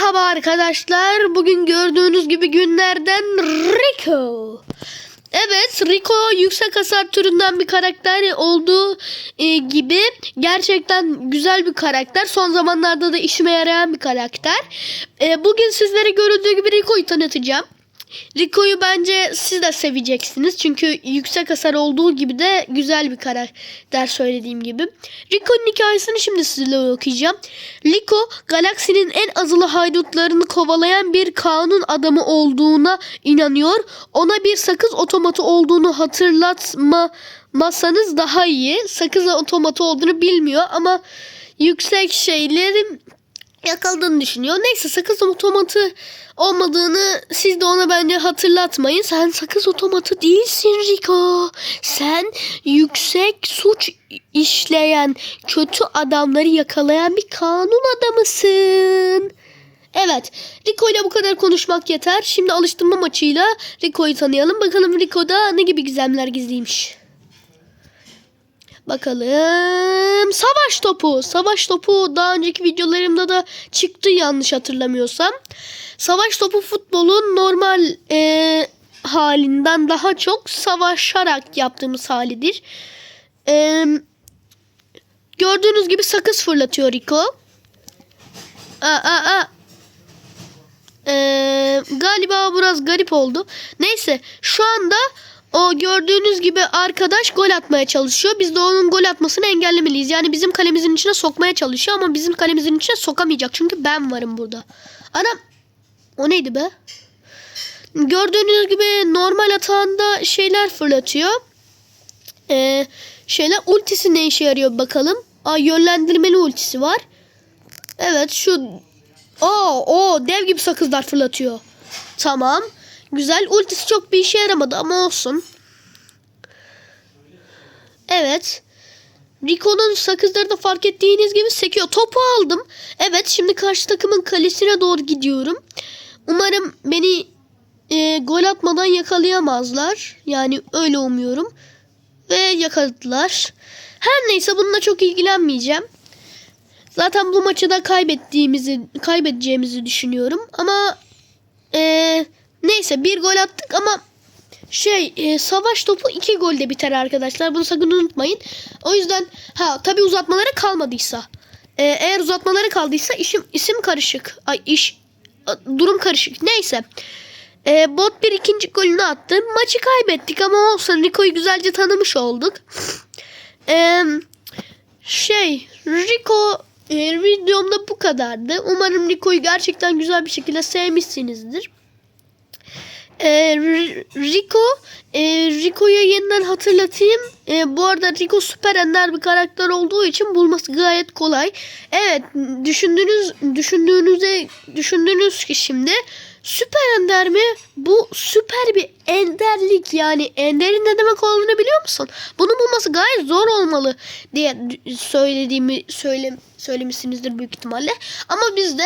Merhaba arkadaşlar. Bugün gördüğünüz gibi günlerden Rico. Evet Rico yüksek hasar türünden bir karakter olduğu e, gibi gerçekten güzel bir karakter. Son zamanlarda da işime yarayan bir karakter. E, bugün sizlere görüldüğü gibi Rico'yu tanıtacağım. Rico'yu bence siz de seveceksiniz. Çünkü yüksek hasar olduğu gibi de güzel bir karakter söylediğim gibi. Rico'nun hikayesini şimdi sizlere okuyacağım. Rico, galaksinin en azılı haydutlarını kovalayan bir kanun adamı olduğuna inanıyor. Ona bir sakız otomatı olduğunu hatırlatmasanız daha iyi. Sakız otomatı olduğunu bilmiyor ama yüksek şeylerin yakaladığını düşünüyor. Neyse sakız otomatı olmadığını siz de ona bence hatırlatmayın. Sen sakız otomatı değilsin Rico. Sen yüksek suç işleyen kötü adamları yakalayan bir kanun adamısın. Evet. Rico ile bu kadar konuşmak yeter. Şimdi alıştırma maçıyla Rico'yu tanıyalım. Bakalım Rico'da ne gibi gizemler gizliymiş. Bakalım. Savaş topu. Savaş topu daha önceki videolarımda da çıktı yanlış hatırlamıyorsam. Savaş topu futbolun normal e, halinden daha çok savaşarak yaptığımız halidir. E, gördüğünüz gibi sakız fırlatıyor Rico. Aa, aa, aa. Ee, galiba biraz garip oldu. Neyse şu anda o gördüğünüz gibi arkadaş gol atmaya çalışıyor. Biz de onun gol atmasını engellemeliyiz. Yani bizim kalemizin içine sokmaya çalışıyor ama bizim kalemizin içine sokamayacak. Çünkü ben varım burada. Anam o neydi be? Gördüğünüz gibi normal atağında şeyler fırlatıyor. Ee, şeyler ultisi ne işe yarıyor bakalım. Aa, yönlendirmeli ultisi var. Evet şu Oo, o dev gibi sakızlar fırlatıyor. Tamam. Güzel. Ultisi çok bir işe yaramadı ama olsun. Evet. Rico'nun sakızları da fark ettiğiniz gibi sekiyor. Topu aldım. Evet şimdi karşı takımın kalesine doğru gidiyorum. Umarım beni e, gol atmadan yakalayamazlar. Yani öyle umuyorum. Ve yakaladılar. Her neyse bununla çok ilgilenmeyeceğim. Zaten bu maçı da kaybettiğimizi kaybedeceğimizi düşünüyorum. Ama e, neyse bir gol attık ama şey e, savaş topu iki golde biter arkadaşlar. Bunu sakın unutmayın. O yüzden ha tabi uzatmalara kalmadıysa. E, eğer uzatmalara kaldıysa işim isim karışık. Ay iş durum karışık. Neyse. E, bot bir ikinci golünü attı. Maçı kaybettik ama olsun Rico'yu güzelce tanımış olduk. E, şey Rico e, videomda bu kadardı. Umarım Rico'yu gerçekten güzel bir şekilde sevmişsinizdir. E, Rico e, Rico'yu yeniden hatırlatayım. E, bu arada Rico süper ender bir karakter olduğu için bulması gayet kolay. Evet düşündüğünüz düşündüğünüzde düşündüğünüz ki şimdi süper ender mi? Bu süper bir enderlik yani enderin ne demek olduğunu biliyor musun? Bunu bulması gayet zor olmalı diye söylediğimi söyle, söylemişsinizdir büyük ihtimalle. Ama bizde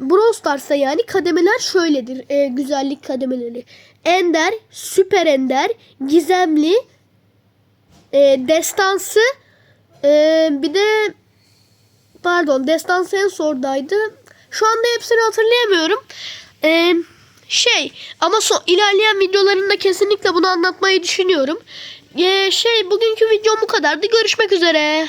Brawl Stars'ta yani kademeler şöyledir. E, güzellik kademeleri. Ender, süper ender, gizemli, e, destansı, e, bir de pardon destansı en. Şu anda hepsini hatırlayamıyorum. E, şey ama son, ilerleyen videolarında kesinlikle bunu anlatmayı düşünüyorum. E, şey bugünkü videom bu kadardı. Görüşmek üzere.